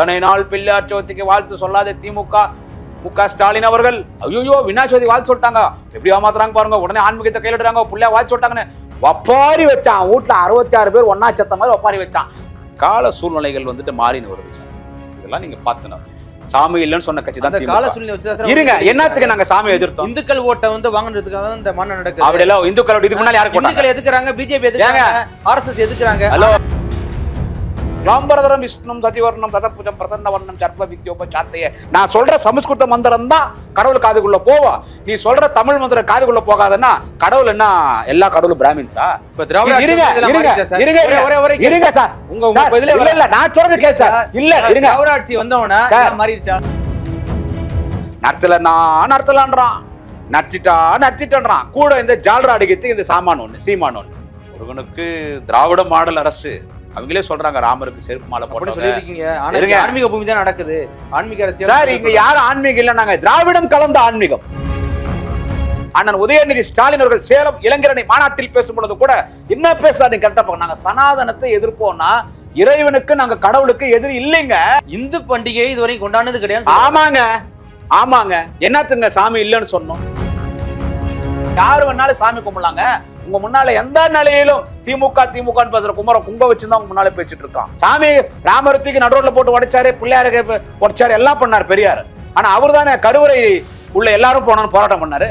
இத்தனை நாள் பிள்ளையார் சதுர்த்திக்கு வாழ்த்து சொல்லாத திமுக மு க ஸ்டாலின் அவர்கள். ஐயோ விநாயகர் சதுர்த்தி வாழ்த்து சொல்லிட்டாங்க. எப்படி ஏமாத்துறாங்க பாருங்க. உடனே ஆன்மீகத்தை கையில் எடுறாங்க பிள்ளையா வாழ்த்து சொல்லிட்டாங்கன்னு ஒப்பாரி வச்சான். வீட்டுல அறுபத்தி ஆறு பேர் ஒன்னா செத்த மாதிரி ஒப்பாரி வச்சான். கால சூழ்நிலைகள் வந்துட்டு மாறின்னு வருது சார் இதெல்லாம் நீங்க பார்க்கணும் சாமி இல்லைன்னு சொன்ன கட்சி தான் கால. சூழ்நிலை வச்சு இருங்க. என்னத்துக்கு நாங்க சாமி எதிர்த்தோம்? இந்துக்கள் ஓட்டை வந்து வாங்குறதுக்காக தான் இந்த மண்ணை நடக்குது. அப்படி எல்லாம் இந்துக்களோட இதுக்கு முன்னாடி யாருக்கு போட்டாங்க? இந்துக்கள் எதுக்குறாங்க? பிஜேபி எதுக்குறாங்க? ஆர்எஸ்எஸ் எதுக்குறாங்க? ஹலோ. லாம்பரதரம் விஷ்ணும் சசிவர்ணம் ரதபுஜம் பிரசன்ன வர்ணம் சர்ப வித்யோப சாத்தைய நான் சொல்ற சமஸ்கிருத மந்திரம் தான் கடவுள் காதுக்குள்ள போவா. நீ சொல்ற தமிழ் மந்திரம் காதுக்குள்ள போகாதன்னா கடவுள் என்ன? எல்லா கடவுளும் பிராமின்ஸா இருங்க இருங்க? இருங்க. இருங்க சார். உங்க உங்க சார், பதிலே இல்ல இல்ல நான் சொல்றது கேளு சார். இல்ல இருங்க. திராவிட ஆட்சி வந்தவன. மாறிடுச்சா? நடத்தலன்னா நடத்தலான்றான். நடிச்சிட்டா நடிச்சிட்டான்றான். கூட இந்த ஜால்ரா அடிக்கிறதுக்கு இந்த சாமான் ஒண்ணு சீமான் ஒண்ணு. முருகனுக்கு திராவிட மாடல் அரசு. அவங்களே சொல்றாங்க ராமருக்கு செருப்பு மாலை போட்டு சொல்லிருக்கீங்க ஆன்மீக பூமி தான் நடக்குது. ஆன்மீக அரசியல் சார் இங்க யாரும் ஆன்மீகம் இல்ல நாங்க திராவிடம் கலந்த ஆன்மீகம். அண்ணன் உதயநிதி ஸ்டாலின் அவர்கள் சேலம் இளைஞரணி மாநாட்டில் பேசும் பொழுது கூட என்ன பேசுறாரு கரெக்டா பாருங்க. நாங்க சனாதனத்தை எதிர்ப்போம்னா இறைவனுக்கு நாங்க கடவுளுக்கு எதிரி இல்லைங்க. இந்து பண்டிகையை இதுவரை கொண்டாடுனது கிடையாது ஆமாங்க ஆமாங்க. என்னத்துங்க சாமி இல்லைன்னு சொன்னோம். யாரு வேணாலும் சாமி கும்பிடலாங்க. உங்க முன்னால எந்த நிலையிலும் திமுக திமுக பேசுற குமரம் கும்ப வச்சுதான் உங்க முன்னால பேசிட்டு இருக்கான் சாமி ராமரத்துக்கு நடுவுல போட்டு உடைச்சாரு பிள்ளையாருக்கு உடைச்சாரு எல்லாம் பண்ணாரு பெரியார் ஆனா அவர் தானே கருவறை உள்ள எல்லாரும் போனோம்னு போராட்டம் பண்ணாரு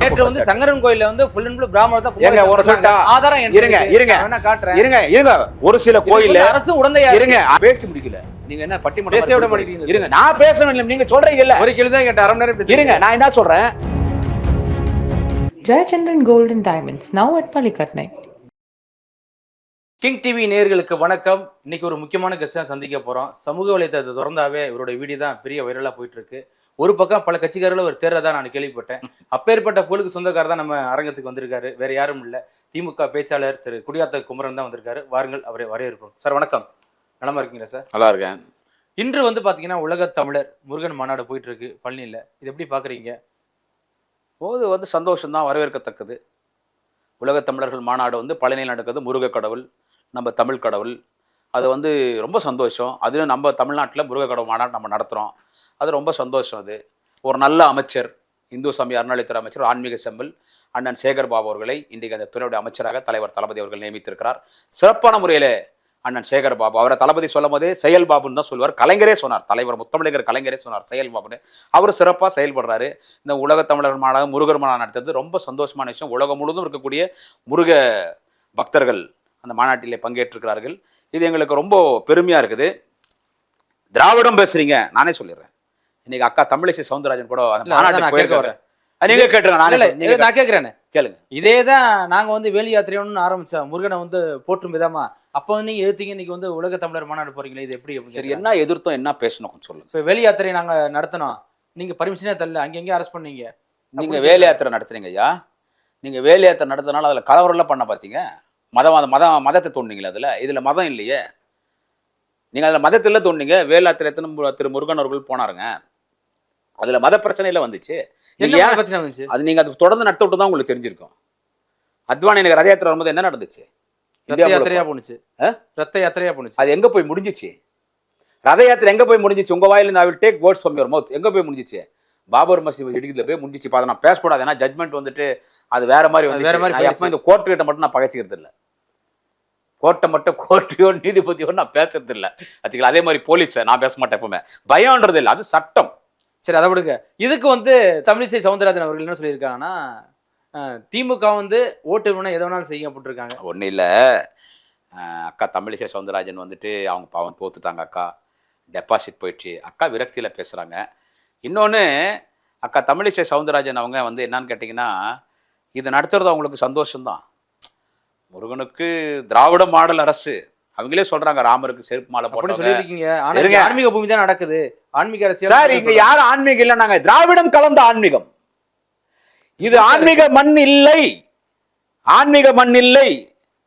நேற்று வந்து சங்கரன் கோயில்ல வந்து ஃபுல் அண்ட் ஃபுல் பிராமணர் தான் ஒரு. சொல்லட்டா? ஆதாரம் இருங்க. இருங்க. காட்டுறேன் இருங்க இருங்க ஒரு சில கோயில்ல அரசு உடந்தையா. இருங்க பேசி முடிக்கல நீங்க என்ன பட்டிமன்றம் பேசவே விட மாட்டேங்கிறீங்க இருங்க நான் பேசணும் இல்ல நீங்க சொல்றீங்கல்ல ஒரு கேள்வி தான் கேட்ட அரை மணி நேரம். இருங்க நான் என்ன சொல்றேன் Gold and Diamonds, now at Palikatnai. King TV நேயர்களுக்கு வணக்கம். இன்னைக்கு ஒரு முக்கியமான கெஸ்டா சந்திக்க போறோம். சமூக வலைத்தளத்தை திறந்தாவே இவருடைய வீடியோ தான் பெரிய வைரலா போயிட்டு இருக்கு ஒரு பக்கம் பல கட்சிக்காரர்கள் ஒரு தேர்றதா நான் கேள்விப்பட்டேன். அப்பேற்பட்ட புகழுக்கு சொந்தக்காரர் தான் நம்ம அரங்கத்துக்கு வந்திருக்காரு. வேற யாரும் இல்ல. திமுக பேச்சாளர் திரு குடியாத்த குமரன் தான் வந்திருக்காரு. வாருங்கள் அவரை வரவேற்கிறோம். சார் வணக்கம். நலமா இருக்கீங்களா சார்? நல்லா இருக்கேன். இன்று வந்து பாத்தீங்கன்னா உலக தமிழர் முருகன் மாநாடு போயிட்டு இருக்கு பழனியில. இது எப்படி பாக்குறீங்க? போது வந்து சந்தோஷம்தான் வரவேற்கத்தக்கது. உலகத் தமிழர்கள் மாநாடு வந்து பழனியில் நடக்கிறது முருக கடவுள் நம்ம தமிழ் கடவுள். அது வந்து ரொம்ப சந்தோஷம். அதுவும் நம்ம தமிழ்நாட்டில் முருக கடவுள் மாநாடு நம்ம நடத்துகிறோம் அது ரொம்ப சந்தோஷம் அது. ஒரு நல்ல அமைச்சர் இந்து சமய அறநிலைத்துறை அமைச்சர் ஆன்மீக செம்மல் அண்ணன் சேகர் பாபு அவர்களை இன்றைக்கு அந்த துறையுடைய அமைச்சராக தலைவர் தளபதி அவர்கள் நியமித்திருக்கிறார். சிறப்பான முறையில் அண்ணன் சேகர் பாபு. அவரை தளபதி சொல்லும் போதே செயல் பாபுன்னு தான் சொல்லுவார். கலைஞரே சொன்னார். தலைவர் முத்தமிழர் கலைஞரே சொன்னார். செயல் பாபுன்னு. அவர் சிறப்பாக செயல்படுறாரு. இந்த உலக தமிழர் மாநாடு முருகர் மாநாடு நடத்துறது ரொம்ப சந்தோஷமான விஷயம். உலகம் முழுவதும் இருக்கக்கூடிய முருக பக்தர்கள் அந்த மாநாட்டிலே பங்கேற்றிருக்கிறார்கள். இது எங்களுக்கு ரொம்ப பெருமையாக இருக்குது. திராவிடம் பேசுறீங்க. நானே சொல்லிடுறேன். இன்னைக்கு அக்கா தமிழிசை சவுந்தரராஜன் கூட மாநாட்டுக்கு நான் கேட்க வரேன். நீங்க கேட்டுருங்க. நானே நான் கேக்குறேன் கேளுங்க. இதே தான் நாங்க வந்து வேலி யாத்திரைன்னு ஆரம்பிச்சோம். முருகனை வந்து போற்றும் விதமா. அப்ப வந்து நீங்க எதிர்த்தீங்க இன்னைக்கு வந்து உலக தமிழர் மாநாடு போறீங்களே இது எப்படி சரி. என்ன எதிர்த்தோம் என்ன பேசணும் சொல்லுங்க. இப்ப வேலி யாத்திரை நாங்க நடத்தினோம். நீங்க பர்மிஷனே தரல அங்க எங்க அரெஸ்ட் பண்ணீங்க? நீங்க வேலை யாத்திரை நடத்துறீங்க ஐயா. நீங்க வேலை யாத்திரை நடத்துனால அதுல கலவரம்லாம் பண்ண பார்த்தீங்க மதம் அது மதம் மதத்தை தோணுனீங்களா அதுல? இதுல மதம் இல்லையே. நீங்க அதுல மதத்தில் தோணுனீங்க வேலை யாத்திரை எத்தனை திரு முருகன் அவர்கள் போனாருங்க. அதுல மத பிரச்சனையில வந்துச்சு. என்ன நீங்க ஏன்? பிரச்சனை வந்துச்சு? அது நீங்க அது தொடர்ந்து நடத்த விட்டு தான் உங்களுக்கு தெரிஞ்சிருக்கும். அத்வானி எனக்கு ரத யாத்திரை வரும்போது என்ன நடந்துச்சு? ரத்த யாத்திரையா ஆ? ரத்த யாத்திரையா போனுச்சு அது எங்க போய் முடிஞ்சிச்சு? ரத யாத்திரை எங்க போய் முடிஞ்சிச்சு? உங்க வாயில I will take words from your mouth எங்க போய் முடிஞ்சிச்சு? பாபர் மசீத் இடிக்கிறதுல போய் முடிஞ்சிச்சு. இப்போ அதை நான் பேசக்கூடாது ஏன்னா ஜட்மெண்ட் வந்துட்டு அது வேற மாதிரி வந்து வேற மாதிரி. இந்த கோர்ட்டு கிட்ட மட்டும் நான் பகைச்சிக்கிறது இல்ல. கோர்ட்டை மட்டும் கோர்ட்டையோ நீதிபதியோ நான் பேசுறது இல்ல. அதுக்கு அதே மாதிரி போலீஸை நான் பேச மாட்டேன் எப்பவுமே. பயம்ன்றது இல்லை. அது சட்டம். சரி அதை விடுங்க. இதுக்கு வந்து தமிழிசை சவுந்தரராஜன் அவர்கள் என்ன சொல்லியிருக்காங்கன்னா திமுக வந்து ஓட்டு வேணா எதை வேணாலும் செய்ய போட்டிருக்காங்க. ஒன்றும் இல்லை. அக்கா தமிழிசை சவுந்தரராஜன் வந்துட்டு அவங்க பாவம் தோத்துட்டாங்க அக்கா. டெபாசிட் போயிடுச்சு. அக்கா விரக்தியில் பேசுகிறாங்க இன்னொன்று அக்கா தமிழிசை சவுந்தரராஜன் அவங்க வந்து என்னன்னு கேட்டிங்கன்னா இது நடத்துறது அவங்களுக்கு சந்தோஷம்தான். முருகனுக்கு திராவிட மாடல் அரசு. அவங்களே சொல்றாங்க ராமருக்கு செருப்பு மாலை போட்டு சொல்லியிருக்கீங்க. ஆன்மீக பூமி தான் நடக்குது. ஆன்மீக அரசியல் சார் இங்க யாரும் ஆன்மீகம் இல்லை நாங்க திராவிடம் கலந்த ஆன்மீகம். இது ஆன்மீக மண் இல்லை. ஆன்மீக மண் இல்லை.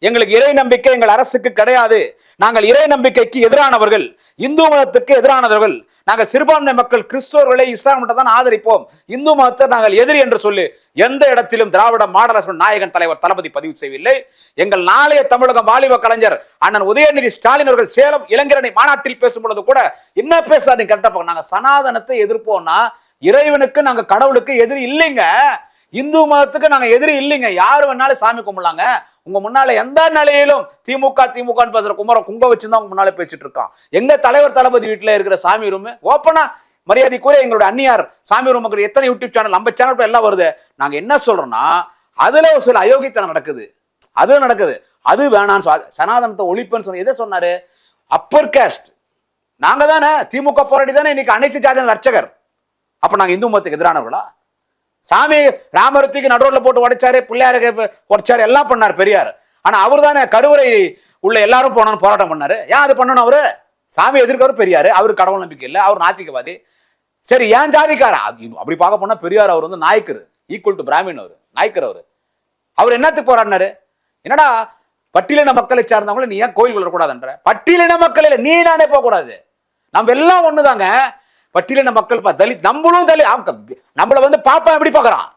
எங்களுக்கு இறை நம்பிக்கை எங்கள் அரசுக்கு கிடையாது. நாங்கள் இறை நம்பிக்கைக்கு எதிரானவர்கள் இந்து மதத்துக்கு எதிரானவர்கள். நாங்கள் சிறுபான்மை மக்கள் கிறிஸ்தவர்களை இஸ்லாம் மட்டும் தான் ஆதரிப்போம். இந்து மதத்தை நாங்கள் எதிரி என்று சொல்லி எந்த இடத்திலும் திராவிட மாடல் அரசு நாயகன் தலைவர் தளபதி பதிவு செய்யவில்லை. எங்கள் நாளைய தமிழகம் வாலிப கலைஞர் அண்ணன் உதயநிதி ஸ்டாலின் அவர்கள் சேலம் இளைஞரணி மாநாட்டில் பேசும் பொழுது கூட என்ன பேசாதீங்க கரெக்டா நாங்கள் சனாதனத்தை எதிர்ப்போம்னா இறைவனுக்கு நாங்கள் கடவுளுக்கு எதிரி இல்லைங்க. இந்து மதத்துக்கு நாங்க எதிரி இல்லைங்க. யாரு வேணாலும் சாமி கும்பிடலாங்க. உங்க முன்னால எந்த நிலையிலும் திமுக திமுக பேசுற குமரம் குங்க வச்சுதான் உங்க முன்னால பேசிட்டு இருக்கான். எங்க தலைவர் தளபதி வீட்டுல இருக்கிற சாமி ரூம் ஓப்பனா மரியாதைக்குரிய எங்களோட அந்நியார் சாமி ரூமுக்கு எத்தனை யூடியூப் சேனல் நம்ம சேனல் எல்லாம் வருது. நாங்க என்ன சொல்றோம்னா அதுல ஒரு சில அயோக்கியத்தனம் நடக்குது. அது நடக்குது. அது வேணாம்னு சனாதனத்தை ஒழிப்புன்னு சொன்ன எதை சொன்னாரு? அப்பர் கேஸ்ட் நாங்க தானே திமுக போராடி தானே இன்னைக்கு அனைத்து ஜாதியின் அர்ச்சகர். அப்ப நாங்க இந்து மதத்துக்கு எதிரானவர்களா? சாமி ராமரத்துக்கு நடுவில் போட்டு உடைச்சாரு பிள்ளையாருக்கு உடைச்சாரு எல்லாம் பண்ணார் பெரியார். ஆனால் அவர் தானே கருவறை உள்ள எல்லாரும் போனோம்னு போராட்டம் பண்ணாரு. ஏன் அது பண்ணணும் அவரு? சாமி எதிர்க்கவர் பெரியார் அவர் கடவுள் நம்பிக்கை இல்லை அவர் நாத்திகவாதி. சரி ஏன் ஜாதிக்கார? அப்படி பார்க்க போனால் பெரியார் அவர் வந்து நாயக்கர் ஈக்குவல் டு பிராமின் அவர் நாயக்கர் அவர். அவர் என்னத்துக்கு போராடினாரு? என்னடா பட்டியலின மக்களை சார்ந்தவங்கள நீ ஏன் கோயில் வரக்கூடாதுன்ற பட்டியலின மக்கள் இல்லை நீ நானே போகக்கூடாது. நம்ம எல்லாம் ஒண்ணுதாங்க. பட்டியலின மக்கள் தலித் நம்மளும் தலி அவன் வந்து பாப்பா எப்படி பார்க்குறான்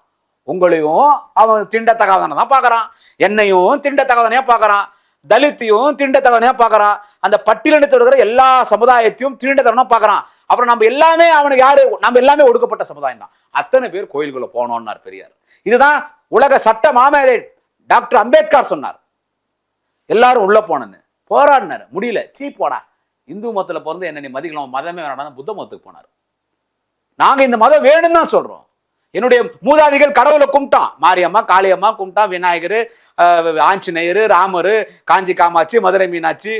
உங்களையும் அவன் திண்டத்தகாதனை தான் பார்க்குறான் என்னையும் திண்டத்தகாதனையாக பார்க்கறான் தலித்தையும் திண்டத்தகாதனையா பார்க்குறான் அந்த பட்டியலினத்தில் இருக்கிற எல்லா சமுதாயத்தையும் திண்டத்தகனாக பார்க்குறான் அப்புறம் நம்ம எல்லாமே அவனுக்கு யாரு? நம்ம எல்லாமே ஒடுக்கப்பட்ட சமுதாயம் தான். அத்தனை பேர் கோயிலுக்குள்ள போகணுன்னார் பெரியார். இதுதான் உலக சட்ட மாமேதை டாக்டர் அம்பேத்கர் சொன்னார். எல்லாரும் உள்ளே போனேன்னு. போராடினார். முடியல. சீ போடா. இந்து மதத்தில் பிறந்து என்ன நீ மதிக்கலாம் மதமே வேணாம் புத்த மதத்துக்கு போனார். நாங்கள் இந்த மதம் வேணும்னு தான் சொல்கிறோம் என்னுடைய மூதாதிகள் கடவுளை கும்பிட்டான். மாரியம்மா காளியம்மா கும்பிட்டான். விநாயகர் ஆஞ்சநேயர் ராமர் காஞ்சி காமாட்சி மதுரை மீனாட்சி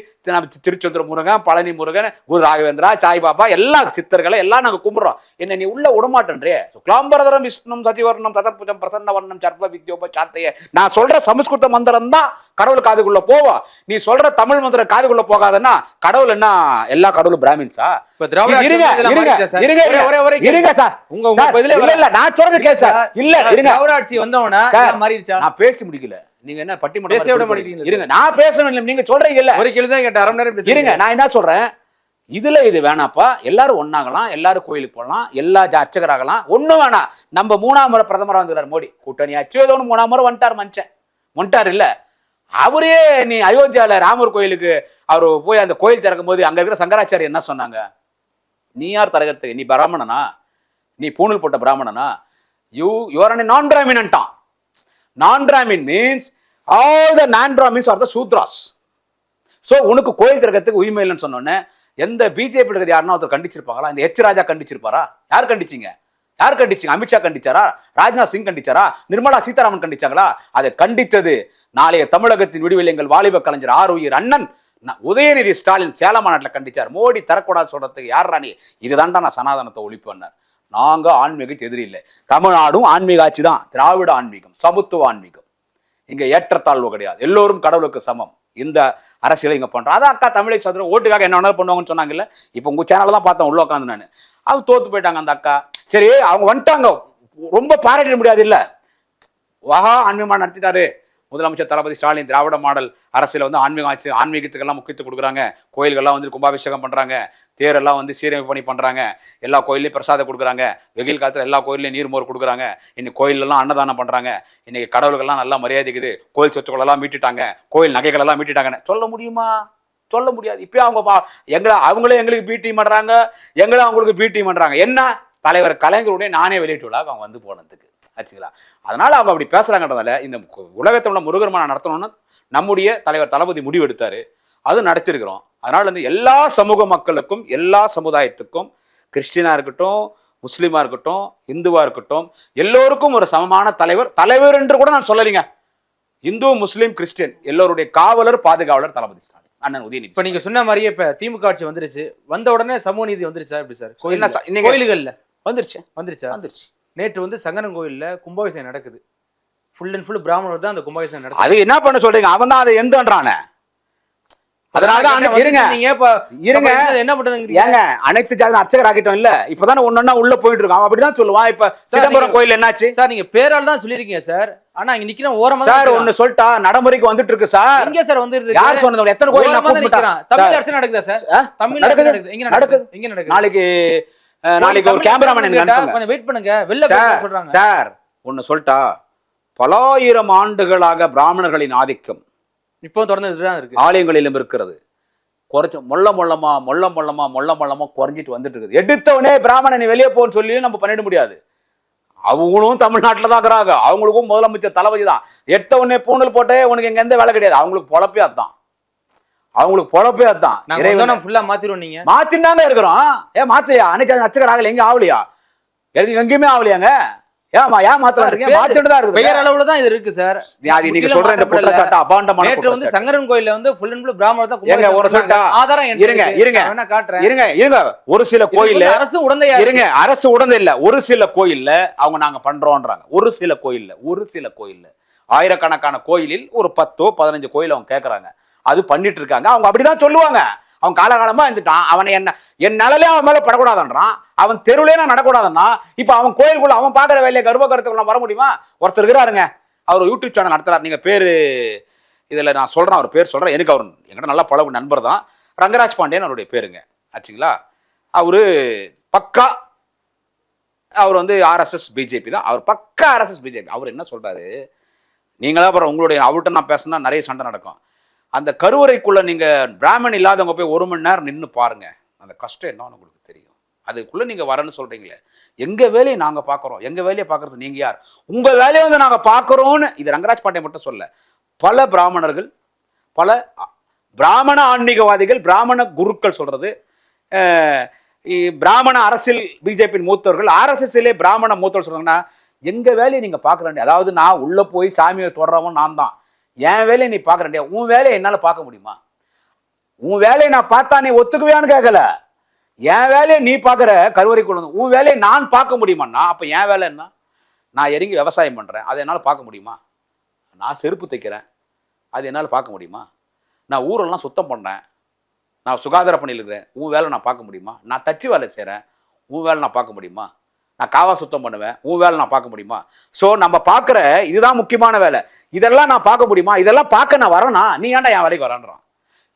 திருச்செந்தூர் முருகன் பழனி முருகன் குரு ராகவேந்திரா சாய்பாபா எல்லா சித்தர்களை எல்லாம் நாங்க கும்பிடுறோம். என்ன நீ உள்ள விடமாட்டேன்றே. சுக்லாம்பரதரம் விஷ்ணும் சசிவர்ணம் சதர்புஜம் பிரசன்ன வர்ணம் சர்வ வித்யோப சாத்தைய நான் சொல்ற சமஸ்கிருத மந்திரம் தான் கடவுள் காதுக்குள்ள போவா. நீ சொல்ற தமிழ் மந்திரம் காதுக்குள்ள போகாதன்னா கடவுள் என்ன எல்லா கடவுளும் பிராமின்ஸா? இருங்க இருங்க? இருங்க சார். உங்க பதிலே இல்ல நான் சொல்றது கேளு சார். இல்ல இருங்க. மாறிடுச்சா? நான் பேசி முடிக்கல. நீங்க என்ன பட்டிமன்றம் பேசவே விட மாட்டேங்கிறீங்க. இருங்க நான் பேசணும் இல்ல நீங்க சொல்றீங்க இல்ல. ஒரு கேள்வி தான் கேட்ட அரை நேரம். இருங்க நான் என்ன சொல்றேன்? இதுல இது வேணாப்பா எல்லாரும் ஒண்ணாகலாம் எல்லாரும் கோயிலுக்கு போகலாம் எல்லா அர்ச்சகராகலாம். ஒண்ணும் வேணாம் நம்ம மூணாம் முறை பிரதமரா வந்துக்கிறார் மோடி. கூட்டணி அச்சு ஏதோ ஒண்ணு மூணாம் முறை வந்துட்டார் மனுஷன். வந்துட்டார் இல்ல. அவரே நீ அயோத்தியால ராமர் கோயிலுக்கு அவர் போய் அந்த கோயில் திறக்கும் போது அங்க இருக்கிற சங்கராச்சாரி என்ன சொன்னாங்க? நீ யார் தரகத்துக்கு நீ பிராமணனா? நீ பூணூல் போட்ட பிராமணனா? யூ யுவர் நான் பிராமின்ட்டான் நான் Brahmin means all the non Brahmins are the Shudras so உனக்கு கோயில் திறக்கிறதுக்கு உரிமை இல்லைன்னு சொன்னோன்னே எந்த பிஜேபி இருக்கிறது யாருன்னா ஒருத்தர் கண்டிச்சிருப்பாங்களா? இந்த எச் ராஜா கண்டிச்சிருப்பாரா? யார் கண்டிச்சிங்க? யார் கண்டிச்சிங்க? அமித்ஷா கண்டிச்சாரா? ராஜ்நாத் சிங் கண்டிச்சாரா? நிர்மலா சீதாராமன் கண்டிச்சாங்களா? அதை கண்டித்தது நாளைய தமிழகத்தின் விடுவில் எங்கள் வாலிப கலைஞர் ஆர் உயிர் அண்ணன். உதயநிதி ஸ்டாலின் சேலம் மாநாட்டில் கண்டிச்சார். மோடி தரக்கூடாது சொல்றதுக்கு யார் ராணி இதுதான்டா நான் சனாதனத்தை ஒழிப்பேன்னார். நாங்க ஆன்மீகத்து எதிரி இல்லை. தமிழ்நாடும் ஆன்மீக ஆட்சி தான். திராவிட ஆன்மீகம் சமத்துவ ஆன்மீகம். இங்கே ஏற்றத்தாழ்வு கிடையாது. எல்லோரும் கடவுளுக்கு சமம். இந்த அரசியலை இங்கே பண்ணுறோம் அதான் அக்கா தமிழை சதுரம் ஓட்டுக்காக என்ன வேணாலும் பண்ணுவாங்கன்னு சொன்னாங்கல்ல? இப்போ உங்கள் சேனலில் தான் பார்த்தேன் உள்ள உட்காந்து நான். அது தோத்து போயிட்டாங்க அந்த அக்கா. சரி அவங்க வந்துட்டாங்க. ரொம்ப பாராட்டிட முடியாது இல்லை? வஹா ஆன்மீகமாக நடத்திட்டாரு. முதலமைச்சர் தளபதி ஸ்டாலின் திராவிட மாடல் அரசியல வந்து ஆன்மீக ஆட்சி ஆன்மீகத்துக்கெல்லாம் முக்கியத்துவம் கொடுக்குறாங்க. கோயில்கள்லாம் வந்து கும்பாபிஷேகம் பண்ணுறாங்க தேரெல்லாம் வந்து சீரமைப்பு பண்ணி பண்ணுறாங்க எல்லா கோயிலையும் பிரசாதம் கொடுக்குறாங்க. வெயில் காலத்தில் எல்லா கோயிலையும் நீர்மோர் கொடுக்குறாங்க. இன்னைக்கு கோயிலெல்லாம் அன்னதானம் பண்ணுறாங்க இன்னைக்கு கடவுள்கள்லாம் நல்லா மரியாதைக்குது. கோயில் சொத்துக்களெல்லாம் மீட்டுட்டாங்க. கோயில் நகைகளெல்லாம் மீட்டுட்டாங்கன்னு. சொல்ல முடியுமா? சொல்ல முடியாது. இப்போ அவங்க பா எங்களை அவங்களே எங்களுக்கு பிடி பண்ணுறாங்க எங்களை அவங்களுக்கு பிடி பண்ணுறாங்க என்ன? தலைவர் கலைஞருடைய நானே வெளியிட்டு விழாக்கு அவங்க வந்து போனதுக்கு. ஆச்சுங்களா? அதனால அவங்க அப்படி பேசுறாங்கன்றதால இந்த உலகத்தோட முருகர்மான நடத்தணும்னு நம்முடைய தலைவர் தளபதி முடிவு எடுத்தாரு அது நடத்திருக்கிறோம் அதனால வந்து எல்லா சமூக மக்களுக்கும் எல்லா சமுதாயத்துக்கும் கிறிஸ்டினா இருக்கட்டும் முஸ்லீமா இருக்கட்டும் இந்துவா இருக்கட்டும் எல்லோருக்கும் ஒரு சமமான தலைவர் தலைவர் என்று கூட நான் சொல்லலைங்க. இந்து முஸ்லீம் கிறிஸ்டியன் எல்லோருடைய காவலர் பாதுகாவலர் தளபதி ஸ்டாலின் அண்ணன் உதயநிதி இப்ப நீங்க சொன்ன மாதிரியே இப்ப திமுக ஆட்சி வந்துருச்சு. வந்த உடனே சமூக நீதி வந்துருச்சா எப்படி சார்? என்ன கோயில் கோயில்கள்ல. வந்துருச்சு. வந்துருச்சா? வந்துருச்சு. நேற்று வந்து சங்கரன் கோயில்ல கும்பாபிஷேகம் நடக்குது. ஃபுல் அண்ட் ஃபுல் பிராமணர் தான் அந்த கும்பாபிஷேகம் நடக்குது அது என்ன பண்ண சொல்றீங்க? அவன் தான் அதை எந்தன்றானே? அதனால இருங்க. இருங்க. என்ன- ஏங்க அனைத்து ஜாதி அர்ச்சகர் ஆகிட்டோம் இல்ல? இப்பதானே ஒன்னொன்னா உள்ள போயிட்டு இருக்கோம் அவன் அப்படிதான் சொல்லுவான். இப்ப சிதம்பரம் கோயில் என்னாச்சு? சார் நீங்க பேரால் தான் சொல்லிருக்கீங்க சார். ஆனா இங்க நிக்கிற ஓரமா சார் ஒண்ணு சொல்லிட்டா நடைமுறைக்கு வந்துட்டு இருக்கு சார். எங்க சார் வந்து யார் சொன்னது? எத்தனை கோயில் தமிழ் அர்ச்சனை நடக்குதா சார்? தமிழ் நடக்குது. நடக்குது. எங்க நடக்குது? நாளைக்கு நாளைக்கு ஒரு கேமராமேன் கொஞ்சம் வெயிட் பண்ணுங்க. வெளில சொல்றாங்க. சார் ஒன்னு சொல்லிட்டா பலாயிரம் ஆண்டுகளாக பிராமணர்களின் ஆதிக்கம் இப்போ தொடர்ந்து இருக்கு. ஆலயங்களிலும் இருக்கிறது. குறைச்சு மொள்ள மொள்ளமா மொள்ள மொள்ளமா மொள்ள மொள்ளமா குறைஞ்சிட்டு வந்துட்டு இருக்குது. எடுத்தவனே பிராமணன் நீ வெளியே போன்னு சொல்லி நம்ம பண்ணிட முடியாது. அவங்களும் தமிழ்நாட்டில் தான் இருக்கிறாங்க. அவங்களுக்கும் முதலமைச்சர் தளபதி தான். எடுத்தவனே பூணல் போட்டே உனக்கு எங்க எந்த வேலை கிடையாது. அவங்களுக்கு பொழப்பே அதான் அவங்களுக்கு பொழப்பே அதான் நாங்க ஃபுல்லா மாத்திருவோம் நீங்க. மாத்தின்னு இருக்கிறோம். ஏன் மாத்தியா அன்னைக்கு நச்சக்கர் ஆகல எங்க ஆகலையா? எங்க எங்கேயுமே ஆகலையாங்க? ஏமா ஏன் மாத்தலாம் இருக்கீங்க மாத்திட்டு தான் பெயர் இருக்கு அளவுல தான் இது இருக்கு சார். அது நீங்க சொல்ற இந்த. குற்றச்சாட்டு அபாண்டமான நேற்று வந்து. சங்கரன் கோயில்ல வந்து ஃபுல் அண்ட் ஃபுல் பிராமணர் தான் ஏங்க, ஒரு சொல்லட்டா? ஆதாரம் இருங்க. இருங்க. நான் வேணா காட்டுறேன். இருங்க இருங்க. ஒரு சில கோயில்ல அரசு உடந்தையா. இருங்க அரசு உடனே இல்ல. ஒரு சில கோயில்ல அவங்க நாங்க பண்றோம்ன்றாங்க ஒரு சில கோயில்ல ஒரு சில கோயில்ல ஆயிரக்கணக்கான கோயிலில் ஒரு பத்தோ பதினஞ்சு கோயில் அவங்க கேக்குறாங்க. அது பண்ணிட்டு இருக்காங்க அவங்க அப்படிதான் சொல்லுவாங்க. அவன் காலகாலமா இருந்துட்டான். அவனை என்ன என் நிலையிலே அவன் மேல படக்கூடாதுன்றான். அவன் தெருவிலே நான் நடக்கூடாதுன்னா இப்ப அவன் கோயிலுக்குள்ள அவன் பாக்குற வேலையை கர்ப்ப கருத்துக்குள்ள வர முடியுமா? ஒருத்தர் இருக்கிறாருங்க. அவர் யூடியூப் சேனல் நடத்துறாரு. நீங்க பேரு இதுல நான் சொல்றேன். அவர் பேர் சொல்றேன். எனக்கு அவர் என்கிட்ட நல்லா பழகு நண்பர் தான். ரங்கராஜ் பாண்டியன் அவருடைய பேருங்க. ஆச்சுங்களா? அவரு பக்கா அவர் வந்து ஆர்எஸ்எஸ் பிஜேபி தான். அவர் பக்கா ஆர்எஸ்எஸ் பிஜேபி அவர் என்ன சொல்றாரு? நீங்களா அப்புறம் உங்களுடைய அவர்கிட்ட நான் பேசினா நிறைய சண்டை நடக்கும். அந்த கருவறைக்குள்ளே நீங்கள் பிராமணன் இல்லாதவங்க போய் ஒரு மணி நேரம் நின்று பாருங்கள் அந்த கஷ்டம் என்னன்னு உங்களுக்கு தெரியும். அதுக்குள்ளே நீங்கள் வரேன்னு சொல்கிறீங்களே எங்கள் வேலையை நாங்கள் பார்க்குறோம்? எங்கள் வேலையை பார்க்குறது நீங்கள் யார்? உங்கள் வேலையை வந்து நாங்கள் பார்க்குறோன்னு இது ரங்கராஜ் பாண்டே மட்டும் சொல்ல பல பிராமணர்கள் பல பிராமண ஆன்மீகவாதிகள் பிராமண குருக்கள் சொல்கிறது பிராமண அரசியல் பிஜேபியின் மூத்தவர்கள் ஆர்எஸ்எஸ்லே பிராமண மூத்தவர் சொல்கிறாங்கன்னா எங்கள் வேலையை நீங்கள் பார்க்குறேன் அதாவது நான் உள்ளே போய் சாமியை தொடரவன் நான் தான். என் வேலையை நீ பார்க்கறேன் உன் வேலையை என்னால் பார்க்க முடியுமா? உன் வேலையை நான் பார்த்தா நீ ஒத்துக்குவியான்னு கேட்கல என் வேலையை நீ பார்க்குற கருவறை கொண்டு உன் வேலையை நான் பார்க்க முடியுமாண்ணா? அப்போ என் வேலை என்ன? நான் இறங்கி விவசாயம் பண்ணுறேன் அதை என்னால் பார்க்க முடியுமா? நான் செருப்பு தைக்கிறேன். அது என்னால் பார்க்க முடியுமா? நான் ஊரெல்லாம் சுத்தம் பண்ணுறேன் நான் சுகாதார பணியில் இருக்கிறேன். உன் வேலை நான் பார்க்க முடியுமா? நான் தச்சு வேலை செய்கிறேன் உன் வேலை நான் பார்க்க முடியுமா? நான் காவா சுத்தம் பண்ணுவேன் உன் வேலை நான் பார்க்க முடியுமா? ஸோ நம்ம பார்க்குற இதுதான் முக்கியமான வேலை. இதெல்லாம் நான் பார்க்க முடியுமா? இதெல்லாம் பார்க்க நான் வரேனா? நீ ஏன்டா என் வேலைக்கு வரேன்றான்?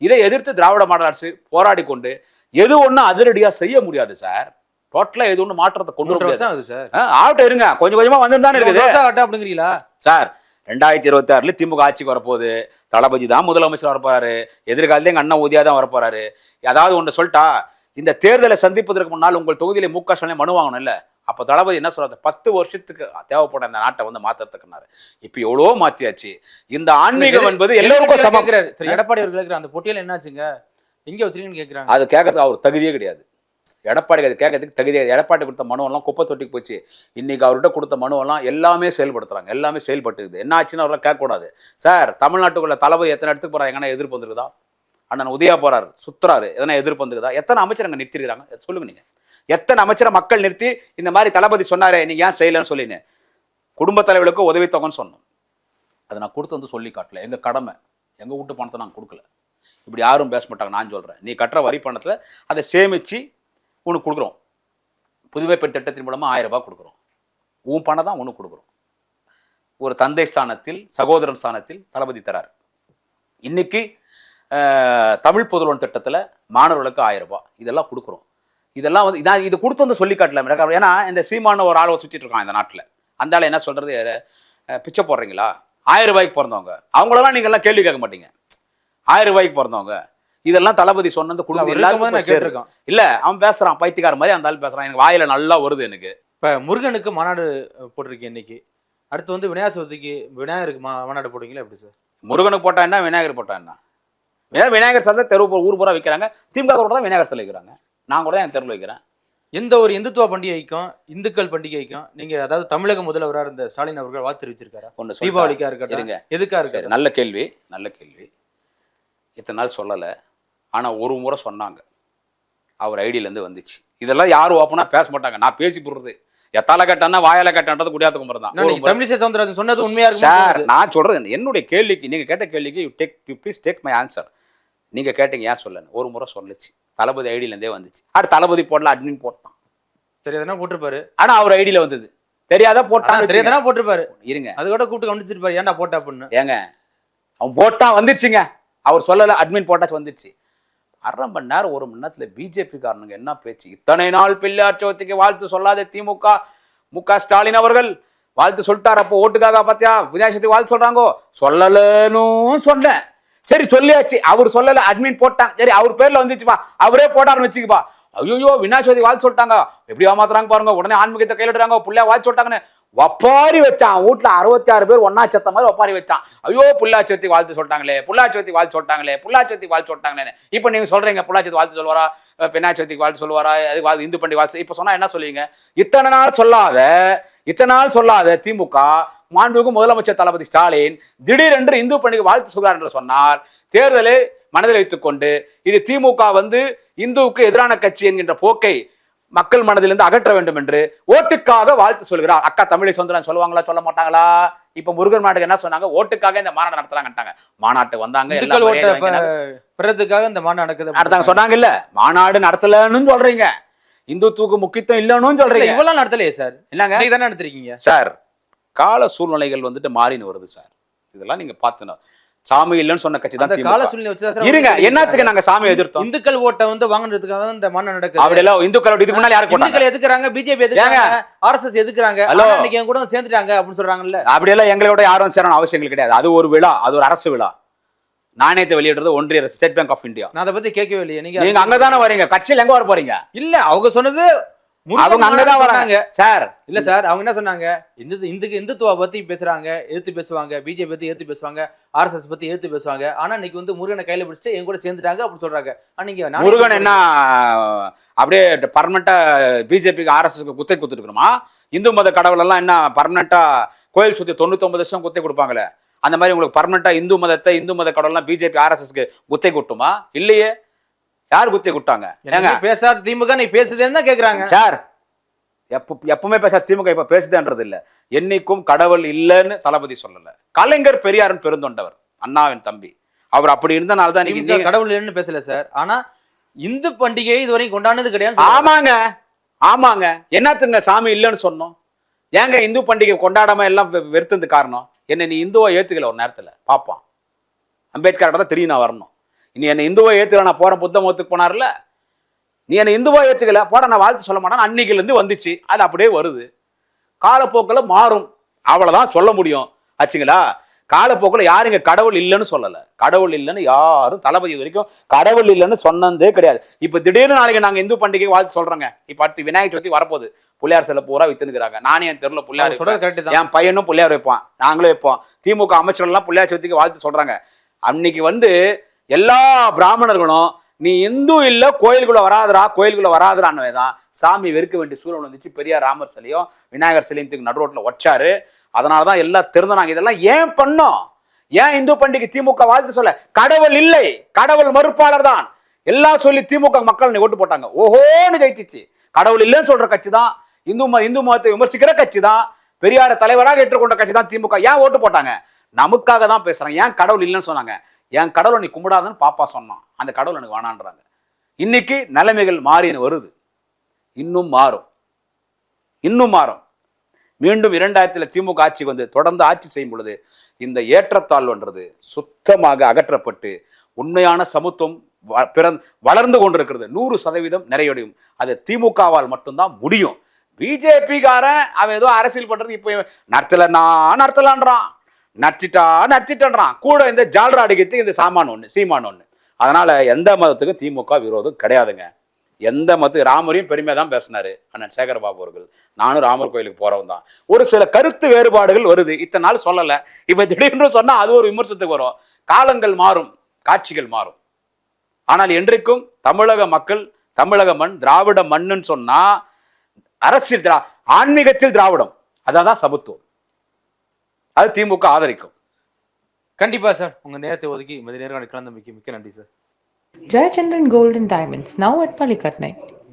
இதை எதிர்த்து திராவிட மாடல் அரசு போராடி கொண்டு எது ஒன்றும் அதிரடியாக செய்ய முடியாது சார் டோட்டலாக எது ஒன்றும் மாற்றத்தை கொண்டு வர முடியாது. சார் ஆகட்டும் இருங்க. கொஞ்சம் கொஞ்சமாக வந்து தானே இருக்குது. ஆகட்டும் அப்படிங்கிறீங்களா? சார் ரெண்டாயிரத்தி இருபத்தி ஆறுல திமுக ஆட்சிக்கு வரப்போகுது. தளபதி தான் முதலமைச்சர் வரப்போறாரு. எதிர்காலத்துல எங்க அண்ணன் உதயா தான் வரப்போறாரு. அதாவது ஒன்று சொல்லிட்டா இந்த தேர்தலை சந்திப்பதற்கு முன்னால் உங்கள் தொகுதியில மு க ஸ்டாலின் மனு வாங்கணும் இல்ல அப்ப தளபதி என்ன சொல்றாரு? பத்து வருஷத்துக்கு தேவைப்பட இந்த நாட்டை வந்து மாத்துறதுக்குனாரு இப்ப எவ்வளவோ மாத்தியாச்சு. இந்த ஆன்மீகம் என்பது எல்லோருக்கும் சமம். கேக்குறாரு திரு எடப்பாடி அவர்கள் கேக்குறாரு அந்த பொட்டியல் என்னாச்சுங்க? எங்க வச்சிருக்கீங்கன்னு கேக்குறாங்க. அது கேட்கறதுக்கு அவர் தகுதியே கிடையாது. எடப்பாடி அது கேட்கறதுக்கு தகுதியே எடப்பாடி கொடுத்த மனுவெல்லாம் குப்பை தொட்டிக்கு போச்சு. இன்னைக்கு அவர்கிட்ட கொடுத்த மனுவெல்லாம் எல்லாமே செயல்படுத்துறாங்க. எல்லாமே செயல்பட்டுருக்குது என்ன ஆச்சுன்னு அவரெல்லாம் கேட்கக்கூடாது. சார் தமிழ்நாட்டுக்குள்ள தளபதி எத்தனை இடத்துக்கு போறாங்க எங்கன்னா எதிர்ப்பு வந்துருக்குதா? அண்ணன் உதயா போறாரு. சுத்துறாரு. எதனா எதிர்ப்பு வந்துருக்குதா? எத்தனை அமைச்சர் அங்கே நிறுத்திருக்கிறாங்க? சொல்லுங்க நீங்க. எத்தனை அமைச்சரை மக்கள் நிறுத்தி இந்த மாதிரி தளபதி சொன்னாரே நீங்க ஏன் செய்யலன்னு சொல்லினேன் குடும்ப தலைவர்களுக்கு உதவித்தொகைன்னு சொன்னோம். அதை நான் கொடுத்து வந்து சொல்லி காட்டல. எங்கள் கடமை எங்கள் வீட்டு பணத்தை நான் கொடுக்கல. இப்படி யாரும் பேச மாட்டாங்க நான் சொல்கிறேன் நீ கட்டுற வரி பணத்தில் அதை சேமித்து உனக்கு கொடுக்குறோம். புதுமை பெண் திட்டத்தின் மூலமாக ஆயிரம் ரூபாய் கொடுக்குறோம். உன் பணம் தான் உனக்கு கொடுக்குறோம். ஒரு தந்தை ஸ்தானத்தில் சகோதரன் ஸ்தானத்தில் தளபதி தரார். இன்னைக்கு தமிழ் புதல்வன் திட்டத்தில் மாணவர்களுக்கு ஆயிரம் ரூபாய். இதெல்லாம் கொடுக்குறோம். இதெல்லாம் வந்து இதான் இது கொடுத்து வந்து சொல்லி காட்டல ஏன்னா இந்த சீமான ஒரு ஆள் சுற்றிட்டு இருக்கான் இந்த நாட்டில். அந்த ஆள் என்ன சொல்றது? அஹ், பிச்சை போடுறீங்களா? ஆயிரம் ரூபாய்க்கு பிறந்தவங்க. அவங்களெல்லாம் நீங்க எல்லாம் கேள்வி கேட்க மாட்டீங்க. ஆயிரம் ரூபாய்க்கு பிறந்தவங்க. இதெல்லாம் தளபதி சொன்னது குடும்பம் சேரும். கேட்டிருக்கேன். இல்ல அவன் பேசுறான் பைத்தியக்கார மாதிரி அந்த ஆள் பேசுறான். எனக்கு வாயில நல்லா வருது எனக்கு. இப்ப முருகனுக்கு மாநாடு போட்டிருக்கேன் இன்னைக்கு. அடுத்து வந்து விநாயகர் சதுர்த்திக்கு விநாயகருக்கு மா- மாநாடு போடுவீங்களா எப்படி சார்? முருகனுக்கு போட்டா என்ன விநாயகர் போட்டா என்ன? விநாயகர் சிலை தெரு ஊர் பூரா வைக்கிறாங்க. திமுக தான் விநாயகர் சிலை வைக்கிறாங்க. நான் கூட தான் என் தெருவில் வைக்கிறேன். எந்த ஒரு இந்துத்துவ பண்டிகைக்கும் இந்துக்கள் பண்டிகைக்கும் நீங்க அதாவது தமிழக முதல்வராக இருந்த ஸ்டாலின் அவர்கள் வாழ்த்து தெரிவிச்சிருக்காரா? ஒன்று தீபாவளிக்கா இருக்கட்டும் எதுக்கா சரி இருக்கட்டும்? நல்ல கேள்வி நல்ல கேள்வி. இத்தனை நாள் சொல்லலை ஆனால் ஒரு முறை சொன்னாங்க. அவர் ஐடியிலேருந்து வந்துச்சு. இதெல்லாம் யாரும் ஓப்பனாக பேச மாட்டாங்க. நான் பேசி போடுறது. எத்தால கட்டானா வாயால கட்டான்றது குடியாத்த கும்பரம் தான் தமிழிசை சவுந்தரராஜன் சொன்னது உண்மையா சார் இருக்கும் நான் சொல்றது என்னுடைய கேள்விக்கு நீங்க கேட்ட கேள்விக்கு you take you please take my answer நீங்க கேட்டீங்க ஏன் சொல்லணும் ஒரு முறை சொல்லுச்சு. தளபதி ஐடியில இருந்தே வந்துச்சு. அடுத்து தளபதி போடல அட்மின் போட்டான். சரி எதனா போட்டிருப்பாரு. ஆனா அவர் ஐடியில வந்தது. தெரியாத போட்டான் தெரியாதனா போட்டிருப்பாரு. இருங்க. அது கூட கூப்பிட்டு கவனிச்சிருப்பாரு. ஏன்டா போட்டா அப்படின்னு. ஏங்க அவன் போட்டான் வந்துருச்சுங்க. அவர் சொல்லல அட்மின் போட்டாச்சு வந்துருச்சு. அரை மணி நேரம் ஒரு மணி நேரத்துல பிஜேபி காரனுங்க என்ன பேச்சு? இத்தனை நாள் பிள்ளையார் சதுர்த்திக்கு வாழ்த்து சொல்லாத திமுக மு க ஸ்டாலின் அவர்கள். வாழ்த்து சொல்லிட்டார் அப்போ ஓட்டுக்காக பார்த்தியா விநாயகர் சதுர்த்தி வாழ்த்து சொல்றாங்கோ? சொல்லலன்னு சொன்னேன். சரி சொல்லியாச்சு. அவர் சொல்லல அட்மின் போட்டான். சரி அவர் பேர்ல வந்துச்சுப்பா. அவரே போட்டாருன்னு வச்சுக்கப்பா. ஐயோ வினாசோதி வாழ்த்து சொல்லிட்டாங்க. எப்படி ஏமாத்துறாங்க பாருங்க. உடனே ஆன்மீகத்தை கையிடுறாங்க புள்ளையா வாழ்த்து சொல்லிட்டாங்கன்னு. ஒப்பாரி வச்சான். வீட்டுல அறுபத்தி ஆறு பேர் ஒன்னா செத்த மாதிரி ஒப்பாரி வச்சான். ஐயோ புல்லாச்சோத்தி வாழ்த்து சொல்லிட்டாங்களே. புல்லாச்சோத்தி வாழ்த்து சொல்லிட்டாங்களே. புல்லாச்சோத்தி வாழ்த்து சொல்லிட்டாங்களே இப்போ நீங்க சொல்றீங்க புல்லாச்சோத்தி வாழ்த்து சொல்லுவாரா? பெண்ணாச்சோத்திக்கு வாழ்த்து சொல்லுவாரா? அது வாழ்த்து இந்து பண்டி வாழ்த்து. இப்போ சொன்னா என்ன சொல்லுவீங்க? இத்தனை நாள் சொல்லாத இத்தனை நாள் சொல்லாத திமுக மாண்புமிகு முதலமைச்சர் தளபதி ஸ்டாலின் திடீரென்று இந்து பண்டிகை வாழ்த்து சொல்கிறார் என்று சொன்னார் தேர்தலை மனதில் வைத்துக்கொண்டு இது திமுக வந்து இந்துவுக்கு எதிரான கட்சி என்கின்ற போக்கை மக்கள் மனதிலிருந்து அகற்ற வேண்டும் என்று ஓட்டுக்காக வாழ்த்து சொல்கிறார். அக்கா தமிழை சுந்தரம் சொல்லுவாங்களா சொல்ல மாட்டாங்களா? இப்ப முருகன் மாட்டுக்கு என்ன சொன்னாங்க? ஓட்டுக்காக இந்த மாநாடு நடத்துறாங்கட்டாங்க மாநாட்டு வந்தாங்க. பெறதுக்காக இந்த மாநாடு நடக்குது. நடத்தாங்க சொன்னாங்க இல்ல மாநாடு நடத்தலன்னு சொல்றீங்க. இந்துத்துவுக்கு முக்கியத்துவம் இல்லைன்னு இல்ல, சொல்றீங்க. இவ்வளவு நடத்தலையே சார்? என்னங்க? இன்னைக்கு தானே நடத்திருக்கீங்க? சார் கால சூழ்நிலைகள் வந்துட்டு மாறின்னு வருது சார். இதெல்லாம் நீங்க பாத்துணும் சாமி இல்லைன்னு சொன்ன கட்சி தான் கால. சூழ்நிலை சார் இருங்க என்னத்துக்கு நாங்க சாமி எதிர்த்தோம்? இந்துக்கள் ஓட்டை வந்து வாங்குறதுக்காக தான் இந்த மாநாடு நடக்குது. அப்படி எல்லாம் இந்துக்களோட இதுக்கு முன்னாடி யாருக்கு இந்துக்கள் எதுக்குறாங்க? பிஜேபி எதுக்குறாங்க? ஆர்எஸ்எஸ் எதுக்குறாங்க? இன்னைக்கு என் கூட சேர்ந்துட்டாங்க அப்படின்னு சொல்றாங்கல்ல. அப்படி எல்லாம் எங்களோட யாரும் சேரணும் அவசியங்கள் கிடையாது. அது ஒரு விழா அது ஒரு அரசு விழா. நாணயத்தை வெளியிடுறது ஒன்றிய ஸ்டேட் பேங்க் ஆஃப் இந்தியா. நான் அதை பத்தி கேட்கவே இல்லையே. நீங்க நீங்க அங்கதானே வரீங்க? கட்சியில் எங்க வர போறீங்க? இல்ல அவங்க சொன்னது அவங்க அங்கதான் வராங்க. சார். இல்ல சார் அவங்க என்ன சொன்னாங்க? இந்து இந்துக்கு இந்துத்துவ பத்தி பேசுறாங்க எதிர்த்து பேசுவாங்க பிஜேபி பத்தி எதிர்த்து பேசுவாங்க ஆர்எஸ்எஸ் பத்தி எதிர்த்து பேசுவாங்க. ஆனா இன்னைக்கு வந்து முருகனை கையில பிடிச்சிட்டு என் கூட சேர்ந்துட்டாங்க அப்படி சொல்றாங்க. நானே முருகன் என்ன அப்படியே பர்மனண்டா பிஜேபிக்கு ஆர்எஸ்க்கு குத்தை கொடுத்துருக்கணுமா? இந்து மத கடவுள் எல்லாம் என்ன பர்மனண்டா கோயில் சுத்தி தொண்ணூத்தொன்பது வருஷம் குத்தை கொடுப்பாங்களே? அந்த மாதிரி உங்களுக்கு பர்மனண்டா இந்து மதத்தை இந்து மத கடவுள்லாம் பிஜேபி ஆர்எஸ்எஸ்க்கு குத்தை கொட்டுமா? இல்லையே. யார் குத்தை கொடுத்தாங்க ஏங்க? பேசாத திமுக நீ பேசுதேன்னு தான் கேக்குறாங்க. சார் எப்ப எப்பவுமே பேச திமுக இப்ப பேசுதுன்றது இல்ல. என்னைக்கும் கடவுள் இல்லைன்னு தளபதி சொல்லல. கலைஞர் பெரியாரின் பெருந்தொண்டவர் அண்ணாவின் தம்பி. அவர் அப்படி இருந்தனால தான் நீங்க- கடவுள் இல்லைன்னு பேசல சார். ஆனா இந்து பண்டிகையை இதுவரைக்கும் கொண்டாடுனது கிடையாது ஆமாங்க. ஆமாங்க. என்னத்துங்க சாமி இல்லைன்னு சொன்னோம்? ஏங்க இந்து பண்டிகை கொண்டாடாம எல்லாம் வெறுத்தது காரணம்? என்ன நீ இந்துவா ஏத்துக்கல ஒரு நேரத்துல. பாப்பான் அம்பேத்கர்கிட்ட தான் தெரியும் நான் வரணும். நீ என்ன இந்துவா ஏத்துக்கல நான் போறேன் புத்த மதத்துக்கு போனார்ல? நீ என்ன இந்துவா ஏத்துக்கல போட நான் வாழ்த்து சொல்ல மாட்டேன். அன்னைக்குல இருந்து வந்துச்சு அது அப்படியே வருது. காலப்போக்கில் மாறும். அவ்வளவுதான் சொல்ல முடியும். ஆச்சுங்களா? காலப்போக்கில் யாரும் இங்க கடவுள் இல்லைன்னு சொல்லல. கடவுள் இல்லைன்னு யாரும் தளபதி வரைக்கும் கடவுள் இல்லைன்னு சொன்னதே கிடையாது. இப்ப திடீர்னு நாளைக்கு நாங்க இந்து பண்டிகை வாழ்த்து சொல்றோங்க. இப்ப அடுத்து விநாயகர் சதுர்த்தி வரப்போகுது. பிள்ளையார் சிலை பூரா வித்துனுக்குறாங்க நானே என் தெருல பிள்ளையார் வைப்பேன். கரெக்ட் தான். என் பையனும் பிள்ளையார் வைப்பான். நாங்களும் வைப்போம். திமுக அமைச்சர்கள்லாம் பிள்ளையார் சதுர்த்திக்கு வாழ்த்து சொல்றாங்க. அன்னைக்கு வந்து எல்லா பிராமணர்களும் நீ இந்து இல்ல கோயிலுக்குள்ள வராதரா கோயிலுக்குள்ள வராதரான்னு தான். சாமி வெறுக்க வேண்டிய சூழல் வந்துச்சு. பெரியார் ராமர் சிலையும் விநாயகர் சிலையும் தூக்கி நடு ரோட்டில் வச்சாரு அதனால தான் எல்லாம் திறந்தனாங்க இதெல்லாம் ஏன் பண்ணோம்? ஏன் இந்து பண்டிகை திமுக வாழ்த்து சொல்ல? கடவுள் இல்லை. கடவுள் மறுப்பாளர் தான். எல்லாம் சொல்லி திமுக மக்கள் ஓட்டு போட்டாங்க. ஓஹோன்னு ஜெயிச்சிச்சு. கடவுள் இல்லைன்னு சொல்ற கட்சி தான். இந்து ம இந்து மதத்தை விமர்சிக்கிற கட்சி தான். பெரியார தலைவராக ஏற்றுக்கொண்ட கட்சி தான் திமுக. ஏன் ஓட்டு போட்டாங்க? நமக்காக தான் பேசுறாங்க. ஏன் கடவுள் இல்லைன்னு சொன்னாங்க? என் கடவுளை நீ கும்பிடாதன்னு பாப்பா சொன்னான். அந்த கடவுள் எனக்கு வேணான்றாங்க. இன்னைக்கு நிலைமைகள் மாறின்னு வருது. இன்னும் மாறும். இன்னும் மாறும். மீண்டும் இரண்டாயிரத்தில் திமுக ஆட்சிக்கு வந்து தொடர்ந்து ஆட்சி செய்யும் பொழுது இந்த ஏற்றத்தாழ்வுன்றது சுத்தமாக அகற்றப்பட்டு உண்மையான சமத்துவம் வ- பிறந் வளர்ந்து கொண்டிருக்கிறது. நூறு சதவீதம் நிறையடையும் அது திமுகவால் மட்டும்தான் முடியும். பிஜேபிக்காரன் அவன் ஏதோ அரசியல் பண்றது இப்போ நடத்தலன்னா நடத்தலான்றான். நடிச்சிட்டா நடிச்சிட்டன்றான். கூட இந்த ஜால்ரா அடிக்கிறதுக்கு இந்த சாமான் ஒன்று சீமான் ஒன்று அதனால் எந்த மதத்துக்கும் திமுக விரோதம் கிடையாதுங்க. எந்த மதத்துக்கு ராமரையும் பெருமையாக தான் பேசினார் அண்ணன் சேகரபாபு அவர்கள். நானும் ராமர் கோயிலுக்கு போகிறவன் தான். ஒரு சில கருத்து வேறுபாடுகள் வருது. இத்தனை நாள் சொல்லலை. இப்போ திடீர்னு சொன்னால் அது ஒரு விமர்சனத்துக்கு வரும். காலங்கள் மாறும் காட்சிகள் மாறும். ஆனால் என்றைக்கும் தமிழக மக்கள் தமிழக மண் திராவிட மண்ணுன்னு சொன்னால் அரசியல் திரா ஆன்மீகத்தில் திராவிடம். அதான் தான் சமத்துவம். அது திமுக ஆதரிக்கும். கண்டிப்பா சார். உங்க நேரத்தை ஒதுக்கி இந்த நேர்காணல் கலந்து மிக்க மிக்க நன்றி sir. Gold and Diamonds, now at Palikatnai.